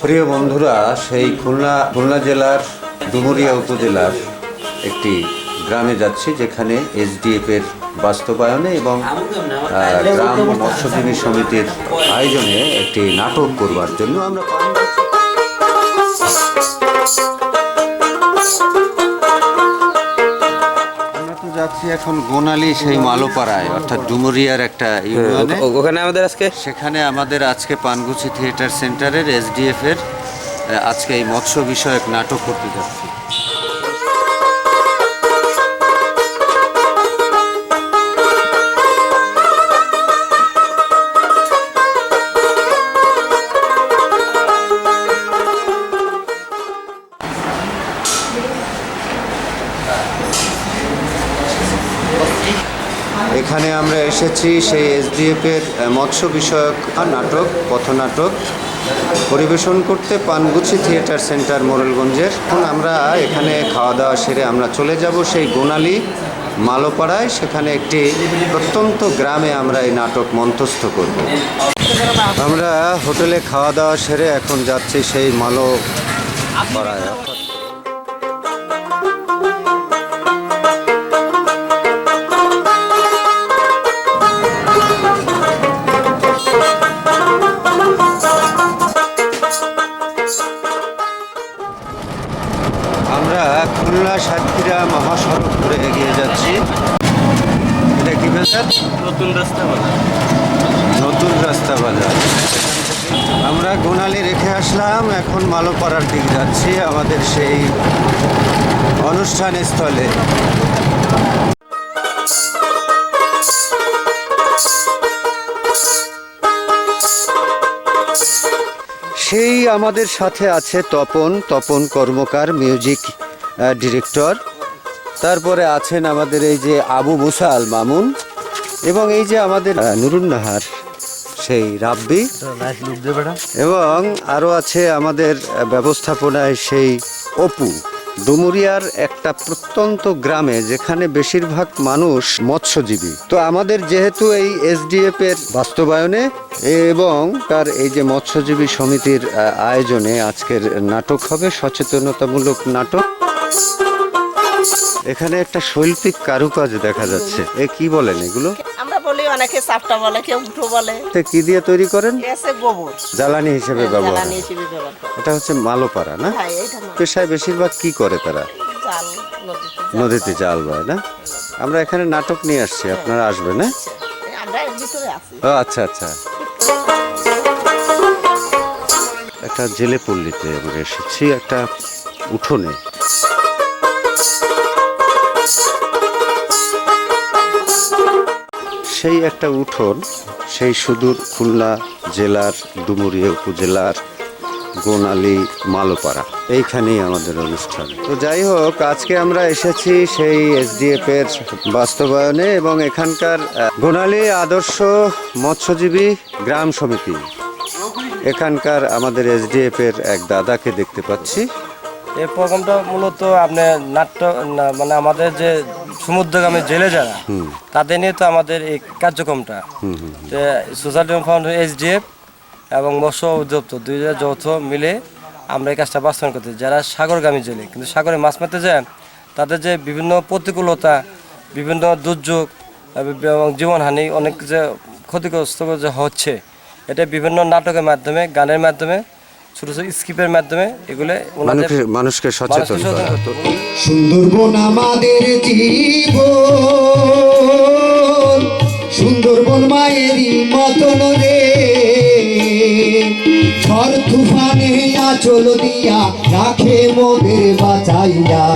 প্রিয় বন্ধুরা, সেই খুলনা খুলনা জেলার ডুমুরিয়া উপজেলার একটি গ্রামে যাচ্ছি, যেখানে এসডিএফ এর বাস্তবায়নে এবং গ্রাম মৎস্যজীবী সমিতির আয়োজনে একটি নাটক করবার জন্য আমরা যাচ্ছি এখন গোনালি সেই মালোপাড়ায় অর্থাৎ ডুমুরিয়ার একটা ইউনিয়নে। ওখানে আমাদের আজকে? সেখানে আমাদের আজকে পানগুচি থিয়েটার সেন্টারের এসডিএফ এর আজকে এই মৎস্য বিষয়ক নাটক করতে যাচ্ছি। এখানে আমরা এসেছি সেই এসডিএফ এর আহ, মৎস্য বিষয়ক নাটক পথনাটক। পরিবেশন করতে পানগুছি থিয়েটার সেন্টার মোরেলগঞ্জের। এখন আমরা এখানে খাওয়া দাওয়া সেরে আমরা চলে যাব সেই গোনালি মালোপাড়ায়। সেখানে একটি প্রত্যন্ত গ্রামে আমরা এই নাটক মঞ্চস্থ করব। আমরা হোটেলে খাওয়া দাওয়া সেরে এখন যাচ্ছি সেই মালো পাড়ায় নতুন রাস্তা বাজার। আমরা গোনালি রেখে আসলাম, এখন মালোপাড়ার দিক যাচ্ছি আমাদের সেই অনুষ্ঠান স্থলে। সেই আমাদের সাথে আছে তপন তপন কর্মকার মিউজিক ডিরেক্টর তারপরে আছেন আমাদের এই যে আবু মুসাল মামুন। এবং এই যে আমাদের নুরুন্নাহার সেই রাব্বি। এবং আরও আছে আমাদের ব্যবস্থাপনায় সেই অপু। ডুমুরিয়ার একটা প্রত্যন্ত গ্রামে যেখানে বেশিরভাগ মানুষ মৎস্যজীবী। তো আমাদের যেহেতু এই এসডিএফ এর বাস্তবায়নে এবং তার এই যে মৎস্যজীবী সমিতির আয়োজনে আজকের নাটক হবে সচেতনতামূলক নাটক। এখানে একটা শৈল্পিক কারুকাজ দেখা যাচ্ছে। এ কি বলেন এগুলো? আমরা বলি অনেকে চাপটা বলে কেউ উঠো বলে। কি দিয়ে তৈরি করেন? এসে গোবর। জ্বালানি হিসেবে ব্যবহার। জ্বালানি হিসেবে ব্যবহার করে। এটা হচ্ছে মালোপাড়া না? হ্যাঁ এইটা না পেশায় বেশিরভাগ কি করে তারা? নদীতে জাল। নদীতে জাল বয় না? আমরা এখানে নাটক নিয়ে আসছি আপনারা আসবেন না আমরা এর ভিতরে আছি। ও আচ্ছা আচ্ছা। একটা জেলে পল্লীতে আমরা এসেছি একটা উঠোনে। সেই একটা উঠোন, সেই সুদূর খুলনা জেলার ডুমুরিয়া উপজেলার গোনালি মালোপাড়া। এইখানেই আমাদের অনুষ্ঠান। তো যাই হোক, আজকে আমরা এসেছি সেই এসডিএফ এর বাস্তবায়নে এবং এখানকার গোনালি আদর্শ মৎস্যজীবী গ্রাম সমিতি। এখানকার আমাদের এসডিএফ এর এক দাদাকে দেখতে পাচ্ছি। এই প্রোগ্রামটা মূলত আপনার নাট্য মানে আমাদের যে সমুদ্রগামী জেলে যারা তাদের নিয়ে তো আমাদের এই কার্যক্রমটা। যে সোসাইটি ফাউন্ডেশন এইচডিএফ এবং মৎস্য অধিদপ্তর দুই যৌথ মিলে আমরা এই কাজটা বাস্তবায়ন করতে যারা সাগরগামী জেলে কিন্তু সাগরে মাছ মারতে যায় তাদের যে বিভিন্ন প্রতিকূলতা বিভিন্ন দুর্যোগ এবং জীবনহানি অনেক যে ক্ষতিগ্রস্ত যে হচ্ছে এটা বিভিন্ন নাটকের মাধ্যমে গানের মাধ্যমে ছোটো ছোটো স্কিপের মাধ্যমে এগুলো মানুষকে সচেতন। সুন্দরবন আমাদের জীব সুন্দরবন মায়েরই মতন রে। ঝড় তুফানে আচল দিয়া রাখে মোদের বাঁচাইয়া।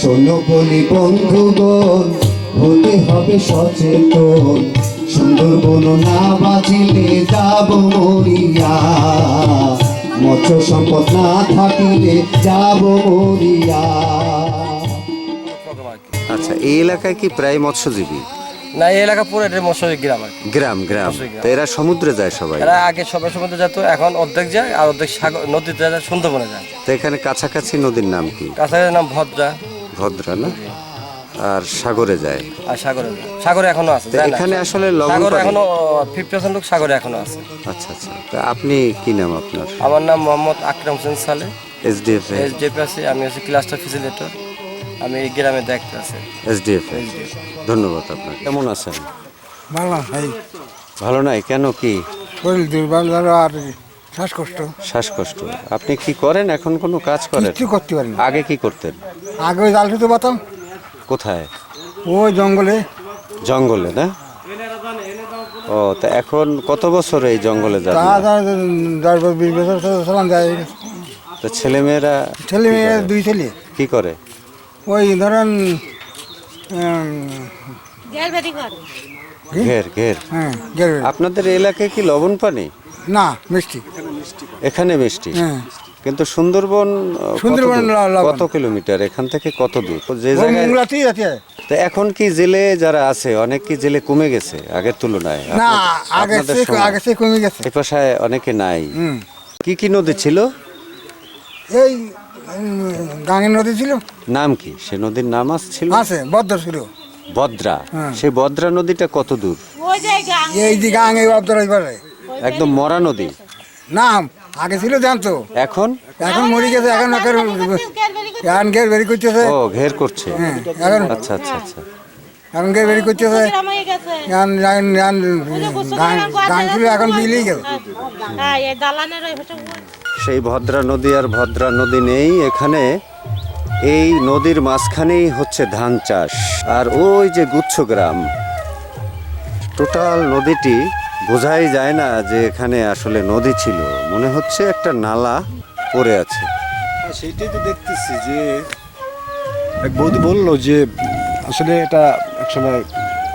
শোনো বলি বন্ধুগণ হতে হবে সচেতন। সুন্দরবন না বাঁচিলে যাব মরিয়া। মৎস্য সম্পদ না থাকিলে যাব মরিয়া। আচ্ছা এই এলাকায় কি প্রায় মৎস্যজীবী? না এই এলাকা পুরো এটা মৎস্য গ্রাম আর কি। গ্রাম গ্রাম। গ্রাম। তো এরা সমুদ্রে যায় সবাই? এরা আগে সবাই সমুদ্রে যেত এখন অর্ধেক যায় আর অর্ধেক সাগর নদীতে যায় সুন্দরবনে যায়। তো এখানে কাছাকাছি নদীর নাম কি? কাছাকাছি নাম ভদ্রা। ভদ্রা না? আর সাগরে যায়। আর সাগরে সাগরে এখনও আছে। এখানে আসলে লবণ সাগরে এখনও ফিফটি পার্সেন্ট লোক সাগরে এখনও আছে। আচ্ছা আচ্ছা। তা আপনি কি নাম আপনার? আমার নাম মোহাম্মদ আকরাম হোসেন সালে। এসডিএফ এসডিএফ আছে আমি হচ্ছে ক্লাস্টার ফেসিলেটর আমি এই গ্রামে দেখতে আছি। এসডিএফ ধন্যবাদ আপনার কেমন আছেন? ভালো ভাই ভালো নাই? কেন কি? শরীর দুর্বল ধরো আর শ্বাসকষ্ট। শ্বাসকষ্ট। আপনি কি করেন? এখন কোনো কাজ করেন? কিচ্ছু করতে পারেন আগে কি করতেন? আগে ওই জাল শুধু পাতাম কোথায়? ওই জঙ্গলে। জঙ্গলে না? ও তা এখন কত বছর এই জঙ্গলে তা যান দশ বছর বিশ বছর চলান যায় তো ছেলেমেয়েরা ছেলে মেয়ে দুই ছেলে। কি করে? ওই ধরেন ঘের ঘের। হ্যাঁ। আপনাদের এলাকায় কি লবণ পানি? না মিষ্টি। এখানে মিষ্টি? হ্যাঁ। কিন্তু সুন্দরবন সুন্দরবন। কত কিলোমিটার? এখান থেকে কত দূর? যে জায়গায় তো এখন কি জেলে যারা আছে অনেক কি জেলে কমে গেছে আগের তুলনায়? না আগে? আগে কমে গেছে। এই পাশায় অনেকে নাই। কি কি নদী ছিল? এই গাঙ্গের নদী ছিল। নাম কি? সে নদীর নাম ছিল? আছে বদ্ধ ছিল। বদ্রা। সেই বদ্রা নদীটা কত দূর? এই যে গাঙ্গ এই অব্দর একদম মরা নদী? না আগে ছিল জানতো? এখন? এখন মরে গেছে এখন এখন গের বেরি করতেছে। ও ঘের করছে? হ্যাঁ এখন আচ্ছা আচ্ছা আচ্ছা। এখন গের বেরি করতেছে। এখন এখন এখন গান গান ছিল এখন বিলেই গেছে হ্যাঁ এই দালানের ওই সেই ভদ্রা নদী আর ভদ্রা নদী নেই এখানে এই নদীর মাঝখানেই হচ্ছে ধান চাষ। আর ওই যে গুচ্ছ গ্রাম টোটাল নদীটি বোঝাই যায় না যে এখানে আসলে নদী ছিল। মনে হচ্ছে একটা নালা পড়ে আছে। হ্যাঁ, সেইটাই তো দেখতেছি যে এক বৌদি বলল যে আসলে এটা একসময়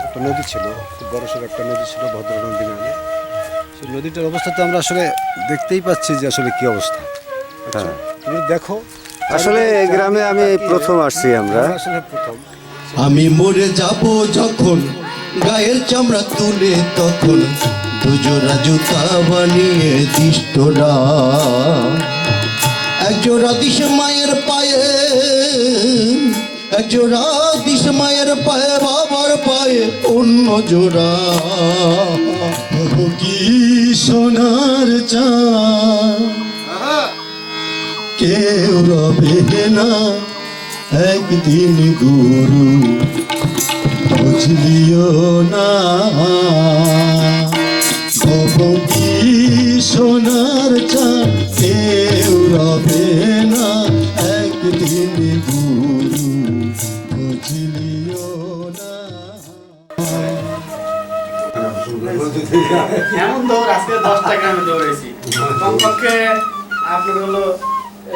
একটা নদী ছিল খুব বড় সড়ো একটা নদী ছিল ভদ্র নদী নামে সেই নদীটার অবস্থা তো আমরা আসলে দেখতেই পাচ্ছি যে আসলে কি অবস্থা। হ্যাঁ। তুমি দেখো। আসলে এই গ্রামে আমি প্রথম আসছি আমরা। আমরা আসলে প্রথম। আমি মরে যাব যখন গায়ের চামড়া তুলে তখন দুজোড়া জুতা বানিয়ে দিষ্টরা একজোড়া দিস মায়ের পায়ে একজোড়া দিস মায়ের পায়ে, বাবার পায়ে অন্য জোড়া। কি সোনার চা কেউ রবে না একদিন গুরু, বুঝলিও না। সোনার চা কেউ রবে না? একদিন গুরু বুঝলিও না। এমন দৌড় আজকে দশটা গ্রামে দৌড়েছি। কমপক্ষে আপনার হলো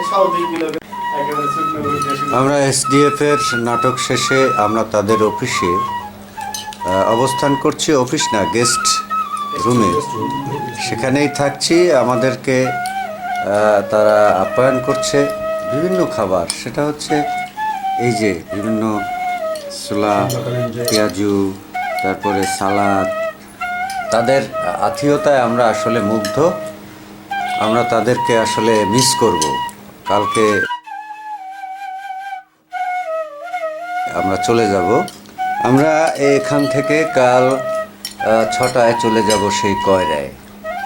সব দুই কিলো একেবারে শুকনো করে দিয়ে শুরু। আমরা এসডিএফ এর নাটক শেষে আমরা তাদের অফিসে অবস্থান করছি। অফিস না গেস্ট রুমে। সেখানেই থাকছি, আমাদেরকে তারা আপ্যায়ন করছে। বিভিন্ন খাবার, সেটা হচ্ছে এই যে বিভিন্ন ছোলা, পেঁয়াজু, তারপরে সালাদ। তাদের আত্মীয়তায় আমরা আসলে মুগ্ধ। আমরা তাদেরকে আসলে মিস করব। কালকে আমরা চলে যাব। আমরা এখান থেকে কাল ছটায় চলে যাব সেই কয়রায়।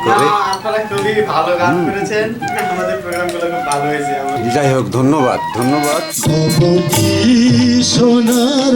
করে না, আপনারা খুবই ভালো গান করেছেন। আমাদের প্রোগ্রামগুলো খুব ভালো হয়েছে আমার যাই হোক ধন্যবাদ ধন্যবাদ। সোনার